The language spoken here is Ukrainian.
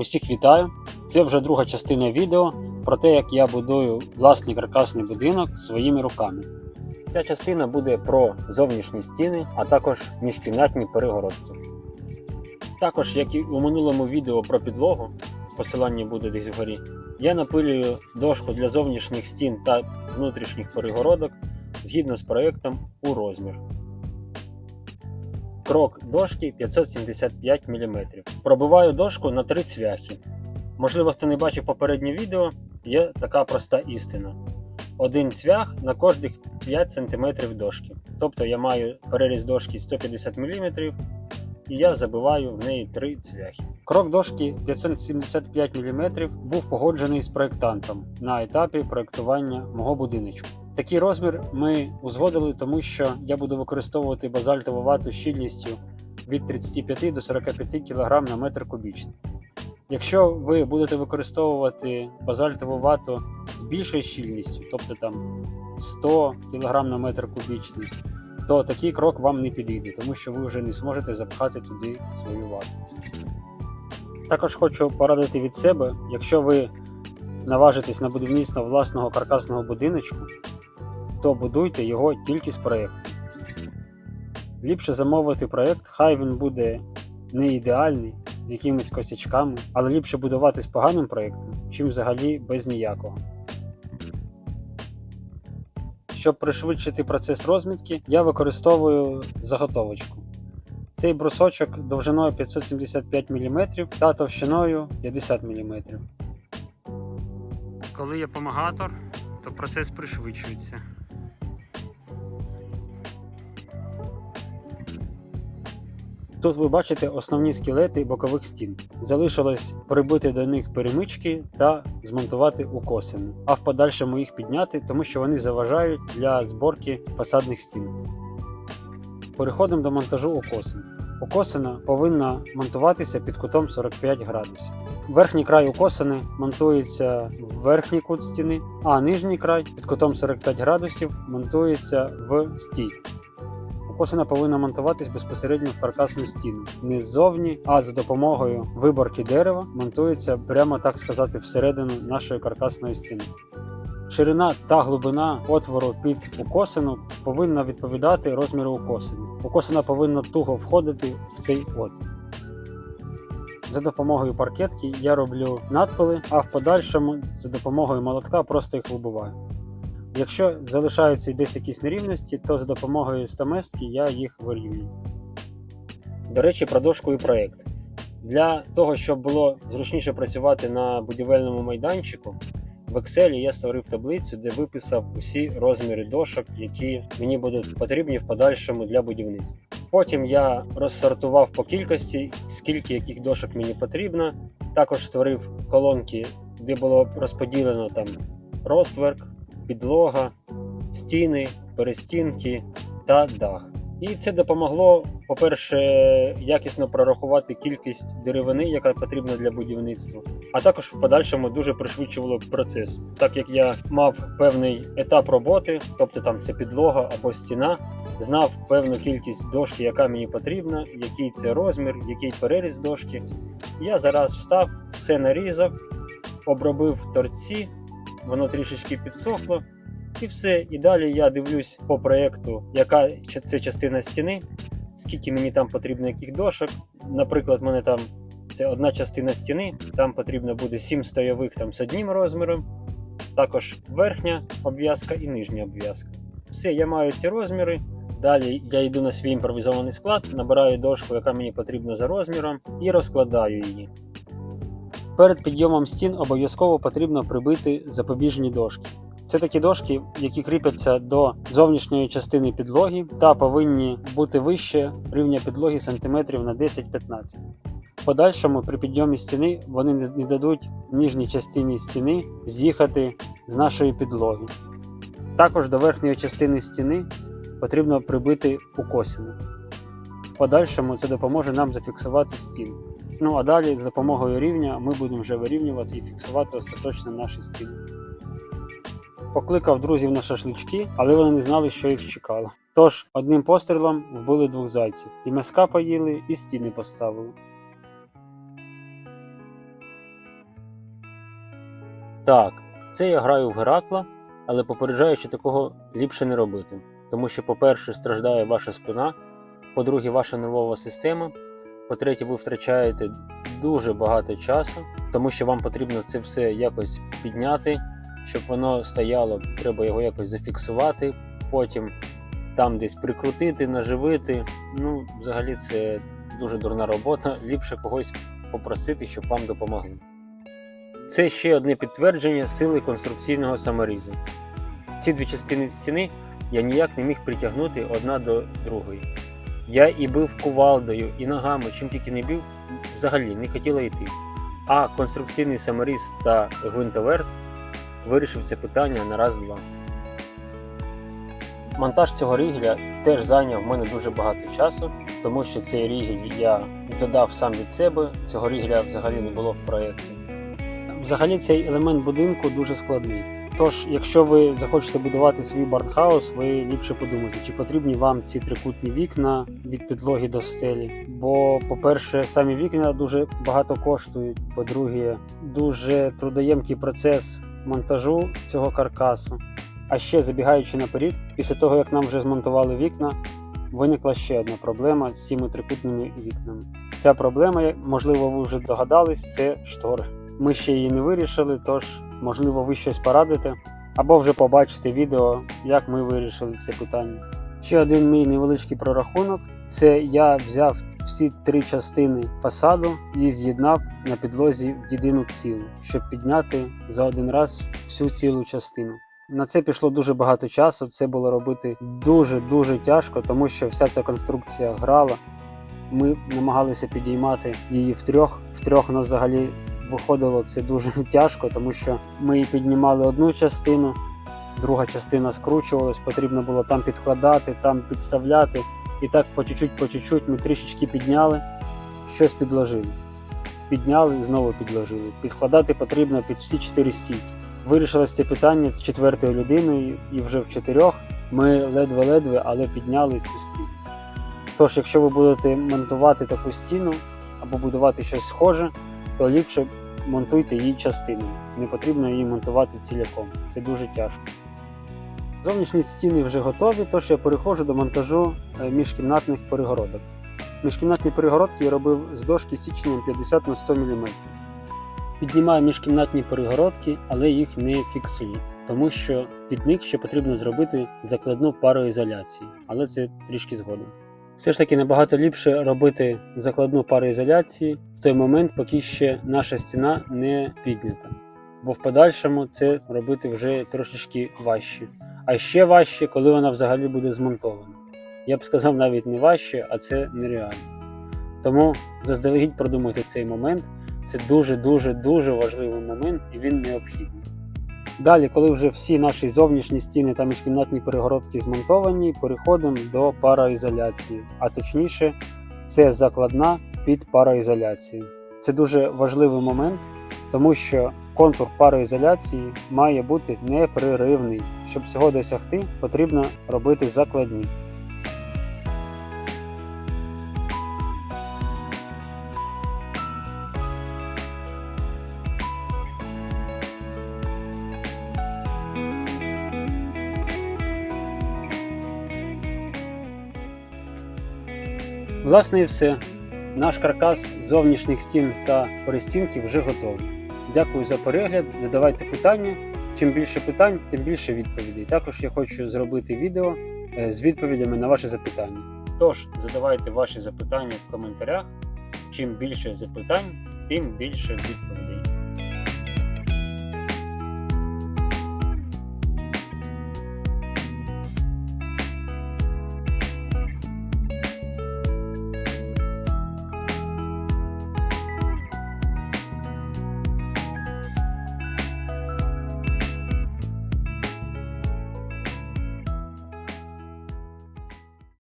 Усіх вітаю! Це вже друга частина відео про те, як я будую власний каркасний будинок своїми руками. Ця частина буде про зовнішні стіни, а також міжкімнатні перегородки. Також, як і у минулому відео про підлогу, посилання буде десь вгорі, я напилюю дошку для зовнішніх стін та внутрішніх перегородок згідно з проєктом у розмір. Крок дошки 575 мм. Пробиваю дошку на три цвяхи. Можливо, хто не бачив попереднє відео, є така проста істина. Один цвях на кожних 5 см дошки. Тобто я маю переріз дошки 150 мм і я забиваю в неї три цвяхи. Крок дошки 575 мм був погоджений з проєктантом на етапі проєктування мого будиночку. Такий розмір ми узгодили, тому що я буду використовувати базальтову вату щільністю від 35 до 45 кг на метр кубічний. Якщо ви будете використовувати базальтову вату з більшою щільністю, тобто там 100 кг на метр кубічний, то такий крок вам не підійде, тому що ви вже не зможете запхати туди свою вату. Також хочу порадити від себе, якщо ви наважитесь на будівництво власного каркасного будиночку, то будуйте його тільки з проєкту. Ліпше замовити проєкт, хай він буде не ідеальний, з якимись косячками, але ліпше будувати з поганим проєктом, чим взагалі без ніякого. Щоб пришвидшити процес розмітки, я використовую заготовочку. Цей брусочок довжиною 575 мм та товщиною 50 мм. Коли є помагатор, то процес пришвидшується. Тут ви бачите основні скелети бокових стін. Залишилось прибити до них перемички та змонтувати укосини, а в подальшому їх підняти, тому що вони заважають для зборки фасадних стін. Переходимо до монтажу укосин. Укосина повинна монтуватися під кутом 45 градусів. Верхній край укосини монтується в верхній кут стіни, а нижній край під кутом 45 градусів монтується в стійку. Укосина повинна монтуватись безпосередньо в каркасну стіну, не ззовні, а за допомогою виборки дерева монтується прямо так сказати всередину нашої каркасної стіни. Ширина та глибина отвору під укосину повинна відповідати розміру укосини. Укосина повинна туго входити в цей отвір. За допомогою паркетки я роблю надпили, а в подальшому за допомогою молотка просто їх вибиваю. Якщо залишаються десь якісь нерівності, то за допомогою стаместки я їх вирівнюю. До речі, про дошку і проєкт. Для того, щоб було зручніше працювати на будівельному майданчику, в Excel я створив таблицю, де виписав усі розміри дошок, які мені будуть потрібні в подальшому для будівництва. Потім я розсортував по кількості, скільки яких дошок мені потрібно. Також створив колонки, де було розподілено там розтверк, підлога, стіни, перестінки та дах. І це допомогло, по-перше, якісно прорахувати кількість деревини, яка потрібна для будівництва, а також в подальшому дуже пришвидшувало процес, так як я мав певний етап роботи, тобто там це підлога або стіна, знав певну кількість дошки, яка мені потрібна, який це розмір, який переріз дошки. Я зараз встав, все нарізав, обробив торці, воно трішечки підсохло. І все. І далі я дивлюсь по проєкту, яка це частина стіни, скільки мені там потрібно яких дошок. Наприклад, мене там це одна частина стіни, там потрібно буде 7 стойових там з одним розміром, також верхня обв'язка і нижня обв'язка. Все, я маю ці розміри. Далі я йду на свій імпровізований склад, набираю дошку, яка мені потрібна за розміром, і розкладаю її. Перед підйомом стін обов'язково потрібно прибити запобіжні дошки. Це такі дошки, які кріпляться до зовнішньої частини підлоги та повинні бути вище рівня підлоги сантиметрів на 10-15. В подальшому при підйомі стіни вони не дадуть нижній частині стіни з'їхати з нашої підлоги. Також до верхньої частини стіни потрібно прибити укосину. В подальшому це допоможе нам зафіксувати стіну. Ну а далі з допомогою рівня ми будемо вже вирівнювати і фіксувати остаточно наші стіни. Покликав друзів на шашлички, але вони не знали, що їх чекало. Тож одним пострілом вбили двох зайців. І м'яска поїли, і стіни поставили. Так, це я граю в Геракла, але попереджаю, що такого ліпше не робити. Тому що, по-перше, страждає ваша спина, по-друге, ваша нервова система. По-третє, ви втрачаєте дуже багато часу, тому що вам потрібно це все якось підняти, щоб воно стояло, треба його якось зафіксувати, потім там десь прикрутити, наживити. Ну, взагалі, це дуже дурна робота. Ліпше когось попросити, щоб вам допомогли. Це ще одне підтвердження сили конструкційного саморізу. Ці дві частини стіни я ніяк не міг притягнути одна до другої. Я і бив кувалдою, і ногами, чим тільки не бив, взагалі не хотіла йти. А конструкційний саморіз та гвинтоверт вирішив це питання на раз-два. Монтаж цього рігеля теж зайняв в мене дуже багато часу, тому що цей рігель я додав сам від себе, цього рігеля взагалі не було в проєкті. Взагалі цей елемент будинку дуже складний. Тож, якщо ви захочете будувати свій барнхаус, ви ліпше подумайте, чи потрібні вам ці трикутні вікна від підлоги до стелі. Бо, по-перше, самі вікна дуже багато коштують. По-друге, дуже трудоємкий процес монтажу цього каркасу. А ще забігаючи наперед, після того як нам вже змонтували вікна, виникла ще одна проблема з цими трикутними вікнами. Ця проблема, можливо, ви вже догадались, це штори. Ми ще її не вирішили, тож, можливо, ви щось порадите, або вже побачите відео, як ми вирішили це питання. Ще один мій невеличкий прорахунок: це я взяв всі три частини фасаду і з'єднав на підлозі в єдину цілу, щоб підняти за один раз всю цілу частину. На це пішло дуже багато часу. Це було робити дуже дуже тяжко, тому що вся ця конструкція грала. Ми намагалися підіймати її втрьох. Втрьох у нас взагалі виходило це дуже тяжко, тому що ми піднімали одну частину, друга частина скручувалась, потрібно було там підкладати, там підставляти. І так по чуть-чуть, по чуть-чуть ми трішечки підняли, щось підложили. Підняли і знову підложили. Підкладати потрібно під всі чотири стійки. Вирішилось це питання з четвертою людиною, і вже в чотирьох ми ледве-ледве, але підняли цю стіну. Тож, якщо ви будете монтувати таку стіну або будувати щось схоже, то ліпше монтуйте її частинами. Не потрібно її монтувати ціляком. Це дуже тяжко. Зовнішні стіни вже готові, тож я переходжу до монтажу е, міжкімнатних перегородок. Міжкімнатні перегородки я робив з дошки січенням 50 на 100 мм. Піднімаю міжкімнатні перегородки, але їх не фіксую, тому що під них ще потрібно зробити закладну пароізоляції, але це трішки згодом. Все ж таки набагато ліпше робити закладну пароізоляції той момент, поки ще наша стіна не піднята. Бо в подальшому це робити вже трошечки важче. А ще важче, коли вона взагалі буде змонтована. Я б сказав навіть не важче, а це нереально. Тому заздалегідь продумайте цей момент. Це дуже-дуже дуже важливий момент і він необхідний. Далі, коли вже всі наші зовнішні стіни та міжкімнатні перегородки змонтовані, переходимо до пароізоляції, а точніше, це закладна під пароізоляцію. Це дуже важливий момент, тому що контур пароізоляції має бути непреривний. Щоб цього досягти, потрібно робити закладні. Власне і все. Наш каркас зовнішніх стін та перестінків вже готовий. Дякую за перегляд. Задавайте питання. Чим більше питань, тим більше відповідей. Також я хочу зробити відео е, з відповідями на ваші запитання. Тож, задавайте ваші запитання в коментарях. Чим більше запитань, тим більше відповідей.